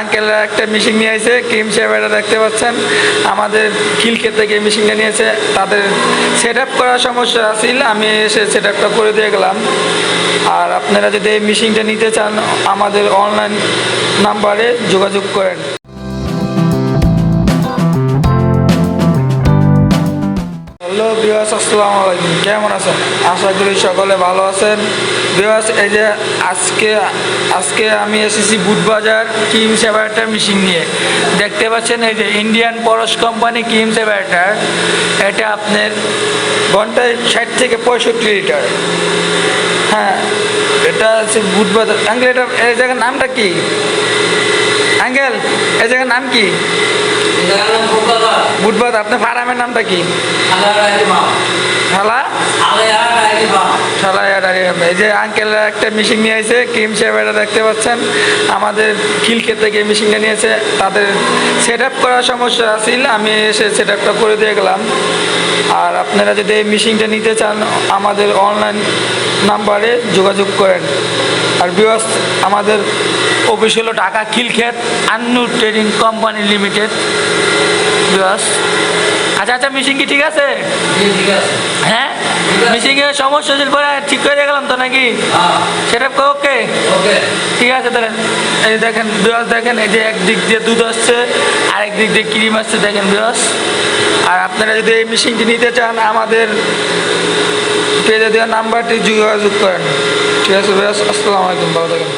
আঙ্কেলরা একটা মেশিন নিয়ে আসে ক্রিম শেভারটা দেখতে পাচ্ছেন। আমাদের কিলকে থেকে মেশিনটা নিয়েছে তাদের সেট আপ করার সমস্যা আছিল, আমি এসে সেট আপটা করে দিয়ে গেলাম। আর আপনারা যদি এই মেশিনটা নিতে চান, আমাদের অনলাইন নাম্বারে যোগাযোগ করেন। হ্যালো বিয়াস আসসালামু আলাইকুম। কেমন আছেন? আশা করি সকলে ভালো আছেন। বিয়াস এই যে আজকে আজকে আমি এসেছি বুটবাজার কিম সেভারটার মেশিন নিয়ে। দেখতে পাচ্ছেন এই যে ইন্ডিয়ান পরশ কোম্পানি কিম সেভারটার এটা আপনার ঘন্টায় ষাট থেকে পঁয়ষট্টি লিটার। হ্যাঁ এটা হচ্ছে বুটবাজার। আঙ্কেল, এটা, এই জায়গার নামটা কি? আঙ্কেল, এই জায়গার নাম কি? বুটবাজার আপনার ফার্মের নামটা কি? শালা? এই যে আঙ্কেলরা একটা মেশিন নিয়ে এসে ক্রিম শেভারটা দেখতে পাচ্ছেন। আমাদের খিলক্ষেত থেকে মেশিনটা নিয়েছে তাদের সেট আপ করার সমস্যা আছিল আমি এসে সেট আপটা করে দিয়ে গেলাম। আর আপনারা যদি এই মেশিনটা নিতে চান আমাদের অনলাইন নাম্বারে যোগাযোগ করেন। আর বিওয়াস আমাদের অফিস হলো Dhaka Khilkhet Annu trading company limited বিওয়াস আচ্ছা আচ্ছা মেশিন কি ঠিক আছে। হ্যাঁ? মিশিংয়ের সমস্যা ছিল পরে ঠিক করে দিয়ে গেলাম তো নাকি? সেটা ওকে। ঠিক আছে তাহলে। এই দেখেন বিরস দেখেন এই যে একদিক দিয়ে দুধ আসছে আরেক দিক দিয়ে ক্রিম আসছে দেখেন বিরস আর আপনারা যদি এই মেশিনটি নিতে চান আমাদের পেজে দেওয়া নাম্বারটি যোগাযোগ করেন। ঠিক আছে বিরস আসসালামু আলাইকুম ভালো থাকেন।